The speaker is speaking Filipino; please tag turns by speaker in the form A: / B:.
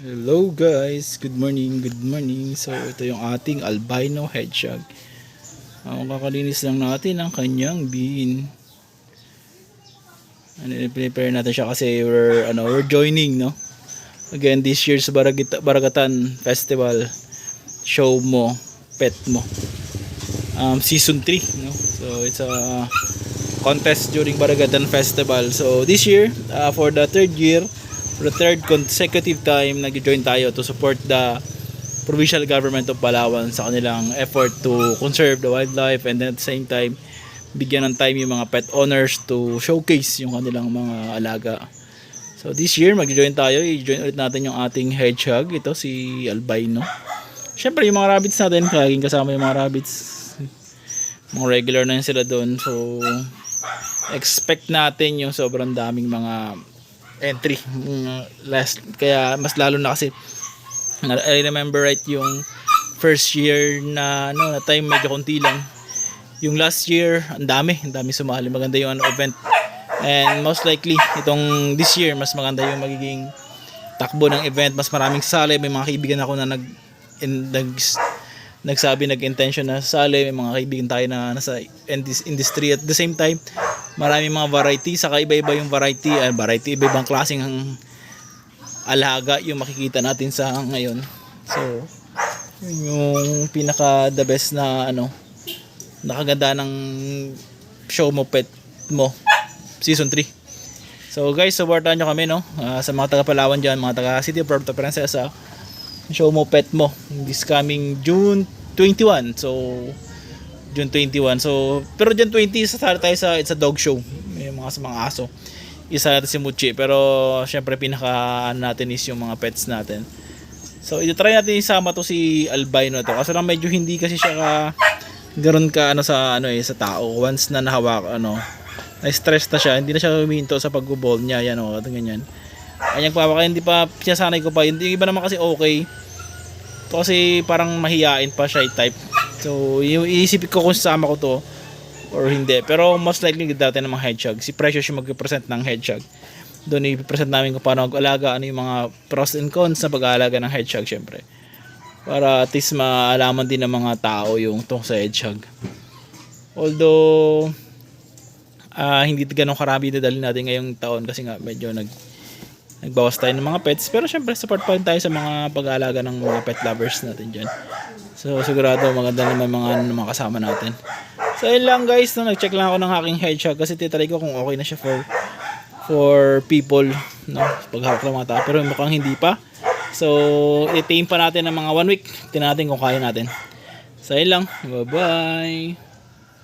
A: Hello guys, good morning, good morning. So ito yung ating albino hedgehog. Ang kakalinis lang natin ang kanyang bean. Ano, prepare natin siya kasi we're, ano, we're joining, no? Again, this year's Baragita, Baragatan Festival. Show mo, pet mo. Um, season 3, no? So it's a contest during Baragatan Festival. So this year, uh, for the third year, for the third consecutive time, nag-join tayo to support the provincial government of Palawan sa kanilang effort to conserve the wildlife and at the same time, bigyan ng time yung mga pet owners to showcase yung kanilang mga alaga. So this year, mag-join tayo. I-join ulit natin yung ating hedgehog. Ito si Albino. Siyempre, yung mga rabbits natin, laging kasama yung mga rabbits. Mga regular na yun sila doon. So, expect natin yung sobrang daming mga entry. Mga last, kaya mas lalo na kasi I remember right yung first year na ano na time medyo konti lang. Yung last year, ang dami, ang dami sumali. Maganda yung ano, event. And most likely, itong this year, mas maganda yung magiging takbo ng event. Mas maraming sali. May mga kaibigan ako na nag, in, nag nagsabi, nag-intention na sali. May mga kaibigan tayo na nasa indus- industry. At the same time, maraming mga variety. Saka iba-iba yung variety. Uh, variety, iba-ibang klaseng alaga yung makikita natin sa ngayon. So, yun yung pinaka the best na ano, nakaganda ng show mo pet mo season 3. So guys, supportan nyo kami no Ah, sa mga taga Palawan dyan, mga taga City of Puerto Princesa. Show mo pet mo this coming June 21. So June 21. So pero June 20 sa tayo sa it's a dog show. May mga sa mga aso. Isa natin si Muchi pero syempre pinaka natin is yung mga pets natin. So i-try natin isama to si albino to kasi lang medyo hindi kasi siya ka ganoon ka ano sa ano eh sa tao once na nahawak ano na-stress na siya, hindi na siya huminto sa pag-ball niya, yan o, ganyan. Kanyang papa, kaya hindi pa, sinasanay ko pa, hindi iba naman kasi okay. Ito kasi parang mahiyain pa siya type. So, yung iisipin ko kung sasama ko to or hindi. Pero most likely dati ng mga hedgehog. Si Precious yung mag-present ng hedgehog. Doon i-present namin kung paano mag-alaga, ano yung mga pros and cons na pag-aalaga ng hedgehog syempre. Para at least maalaman din ng mga tao yung tungkol sa hedgehog. Although, ah hindi ganun karami dadalhin natin ngayong taon kasi nga medyo nag nagbawas tayo ng mga pets. Pero syempre support pa rin tayo sa mga pag-aalaga ng mga pet lovers natin dyan. So sigurado maganda naman mga, mga kasama natin. So yun lang guys. No, nag-check lang ako ng aking hedgehog kasi titry ko kung okay na siya for for people no paghawak ng mga tao. Pero mukhang hindi pa. So i-tame pa natin ng mga one week. Tingnan natin kung kaya natin. So yun lang. Bye bye